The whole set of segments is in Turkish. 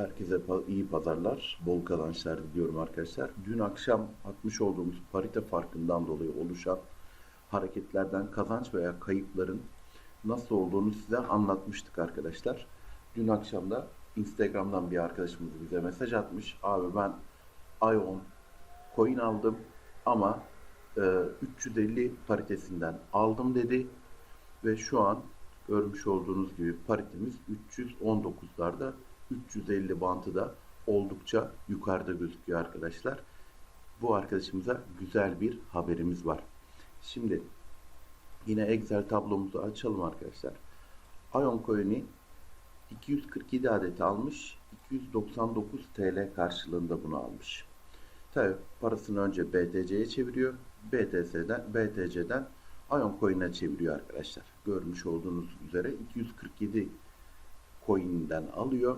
Herkese iyi pazarlar, bol kazançlar diliyorum arkadaşlar. Dün akşam atmış olduğumuz parite farkından dolayı oluşan hareketlerden kazanç veya kayıpların nasıl olduğunu size anlatmıştık arkadaşlar. Dün akşam da Instagram'dan bir arkadaşımız bize mesaj atmış. Abi ben ION coin aldım ama e, 350 paritesinden aldım dedi ve şu an görmüş olduğunuz gibi paritemiz 319'larda 350 bantı da oldukça yukarıda gözüküyor arkadaşlar. Bu arkadaşımıza güzel bir haberimiz var. Şimdi yine Excel tablomuzu açalım arkadaşlar. Ion Coin'i 247 adet almış. 299 TL karşılığında bunu almış. Tabi parasını önce BTC'ye çeviriyor. BTC'den, BTC'den Ion Coin'e çeviriyor arkadaşlar. Görmüş olduğunuz üzere 247 coin'den alıyor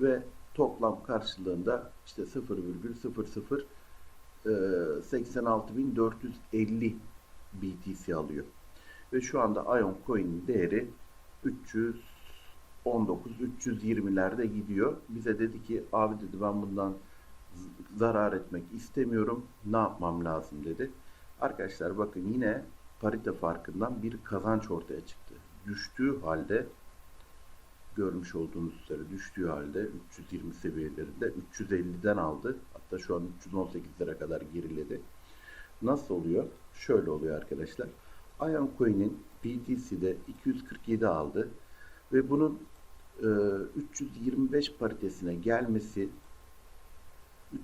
ve toplam karşılığında işte 0,00 e, 86.450 BTC alıyor. Ve şu anda Ion Coin'in değeri 319 320'lerde gidiyor. Bize dedi ki abi dedi ben bundan zarar etmek istemiyorum. Ne yapmam lazım dedi. Arkadaşlar bakın yine parite farkından bir kazanç ortaya çıktı. Düştüğü halde görmüş olduğunuz üzere düştüğü halde 320 seviyelerinde 350'den aldı. Hatta şu an 318'lere kadar geriledi. Nasıl oluyor? Şöyle oluyor arkadaşlar. Ion Coin'in BTC'de 247 aldı ve bunun e, 325 paritesine gelmesi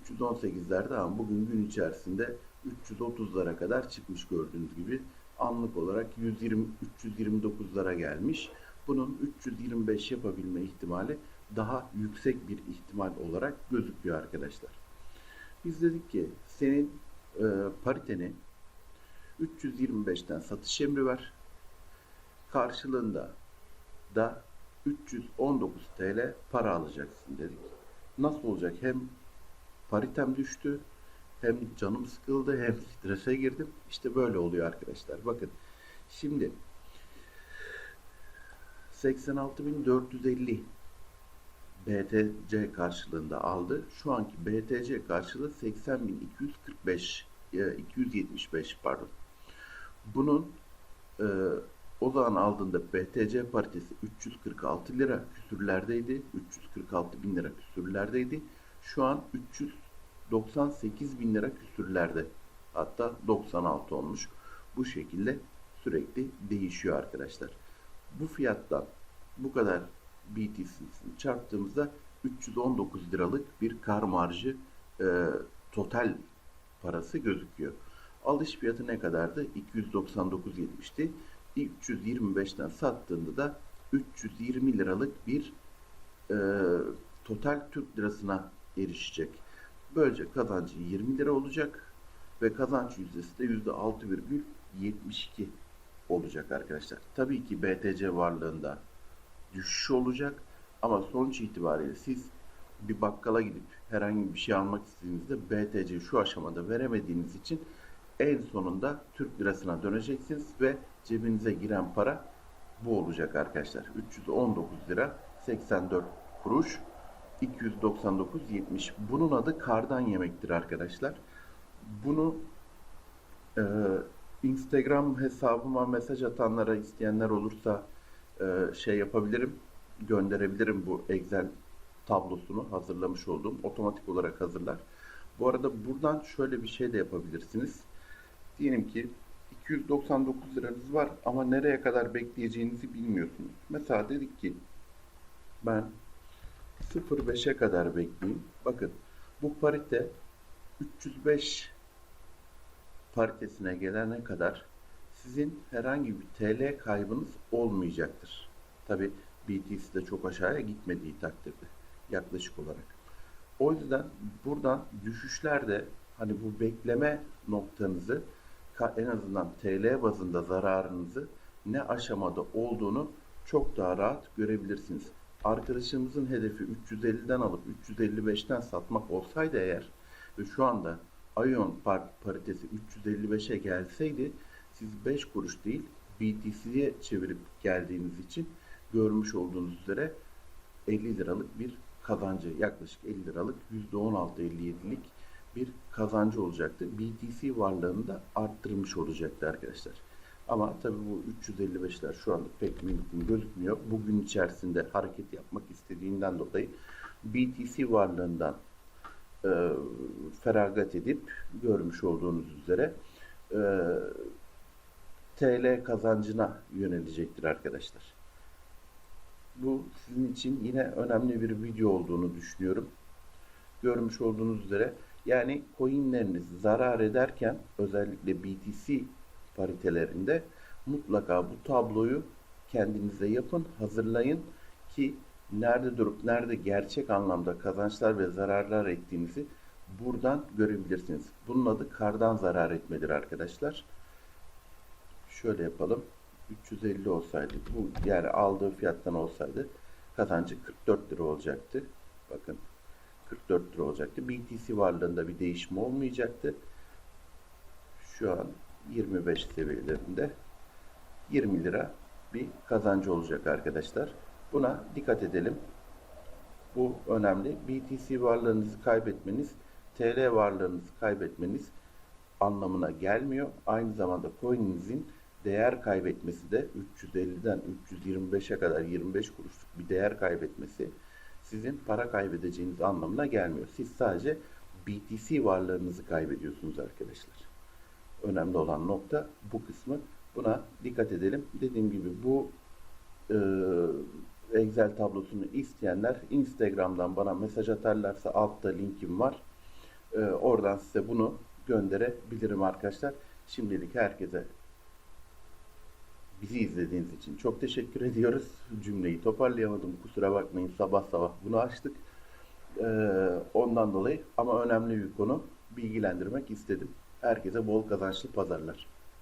318'lerde ama bugün gün içerisinde 330'lara kadar çıkmış gördüğünüz gibi anlık olarak 120 329'lara gelmiş. Bunun 325 yapabilme ihtimali daha yüksek bir ihtimal olarak gözüküyor arkadaşlar. Biz dedik ki senin e, pariteni 325'ten satış emri ver. Karşılığında da 319 TL para alacaksın dedik. Nasıl olacak? Hem paritem düştü hem canım sıkıldı hem strese girdim. İşte böyle oluyor arkadaşlar. Bakın şimdi 86.450 BTC karşılığında aldı. Şu anki BTC karşılığı 80.245 e, 275 pardon. Bunun e, o zaman aldığında BTC paritesi 346 lira küsürlerdeydi. 346 bin lira küsürlerdeydi. Şu an 398 bin lira küsürlerde. Hatta 96 olmuş. Bu şekilde sürekli değişiyor arkadaşlar. Bu fiyattan bu kadar BTC'sini çarptığımızda 319 liralık bir kar marjı e, total parası gözüküyor. Alış fiyatı ne kadardı? 299.70'ti. 325'ten sattığında da 320 liralık bir e, total Türk lirasına erişecek. Böylece kazancı 20 lira olacak ve kazanç yüzdesi de %6,72 olacak arkadaşlar. Tabii ki BTC varlığında düşüş olacak ama sonuç itibariyle siz bir bakkala gidip herhangi bir şey almak istediğinizde BTC şu aşamada veremediğiniz için en sonunda Türk lirasına döneceksiniz ve cebinize giren para bu olacak arkadaşlar. 319 lira 84 kuruş 299.70. Bunun adı kardan yemektir arkadaşlar. Bunu e, Instagram hesabıma mesaj atanlara isteyenler olursa e, şey yapabilirim, gönderebilirim bu Excel tablosunu hazırlamış olduğum otomatik olarak hazırlar. Bu arada buradan şöyle bir şey de yapabilirsiniz. Diyelim ki 299 liranız var ama nereye kadar bekleyeceğinizi bilmiyorsunuz. Mesela dedik ki ben 0.5'e kadar bekleyeyim. Bakın bu parite 305 paritesine gelene kadar sizin herhangi bir TL kaybınız olmayacaktır. Tabi BTC de çok aşağıya gitmediği takdirde yaklaşık olarak. O yüzden buradan düşüşlerde hani bu bekleme noktanızı en azından TL bazında zararınızı ne aşamada olduğunu çok daha rahat görebilirsiniz. Arkadaşımızın hedefi 350'den alıp 355'ten satmak olsaydı eğer ve şu anda Ion paritesi 355'e gelseydi siz 5 kuruş değil BTC'ye çevirip geldiğiniz için görmüş olduğunuz üzere 50 liralık bir kazancı yaklaşık 50 liralık %16.57'lik bir kazancı olacaktı. BTC varlığını da arttırmış olacaktı arkadaşlar. Ama tabii bu 355'ler şu anda pek mümkün gözükmüyor. Bugün içerisinde hareket yapmak istediğinden dolayı BTC varlığından e, feragat edip görmüş olduğunuz üzere e, TL kazancına yönelecektir arkadaşlar. Bu sizin için yine önemli bir video olduğunu düşünüyorum. Görmüş olduğunuz üzere yani coinleriniz zarar ederken özellikle BTC paritelerinde mutlaka bu tabloyu kendinize yapın, hazırlayın ki nerede durup nerede gerçek anlamda kazançlar ve zararlar ettiğinizi buradan görebilirsiniz. Bunun adı kardan zarar etmedir arkadaşlar. Şöyle yapalım. 350 olsaydı bu yani aldığı fiyattan olsaydı kazancı 44 lira olacaktı. Bakın 44 lira olacaktı. BTC varlığında bir değişme olmayacaktı. Şu an 25 seviyelerinde 20 lira bir kazancı olacak arkadaşlar. Buna dikkat edelim. Bu önemli. BTC varlığınızı kaybetmeniz, TL varlığınızı kaybetmeniz anlamına gelmiyor. Aynı zamanda coin'inizin değer kaybetmesi de 350'den 325'e kadar 25 kuruşluk bir değer kaybetmesi sizin para kaybedeceğiniz anlamına gelmiyor. Siz sadece BTC varlığınızı kaybediyorsunuz arkadaşlar. Önemli olan nokta bu kısmı. Buna dikkat edelim. Dediğim gibi bu Excel tablosunu isteyenler Instagram'dan bana mesaj atarlarsa altta linkim var. E, oradan size bunu gönderebilirim arkadaşlar. Şimdilik herkese bizi izlediğiniz için çok teşekkür ediyoruz. Cümleyi toparlayamadım. Kusura bakmayın sabah sabah bunu açtık. Ee, ondan dolayı ama önemli bir konu bilgilendirmek istedim. Herkese bol kazançlı pazarlar.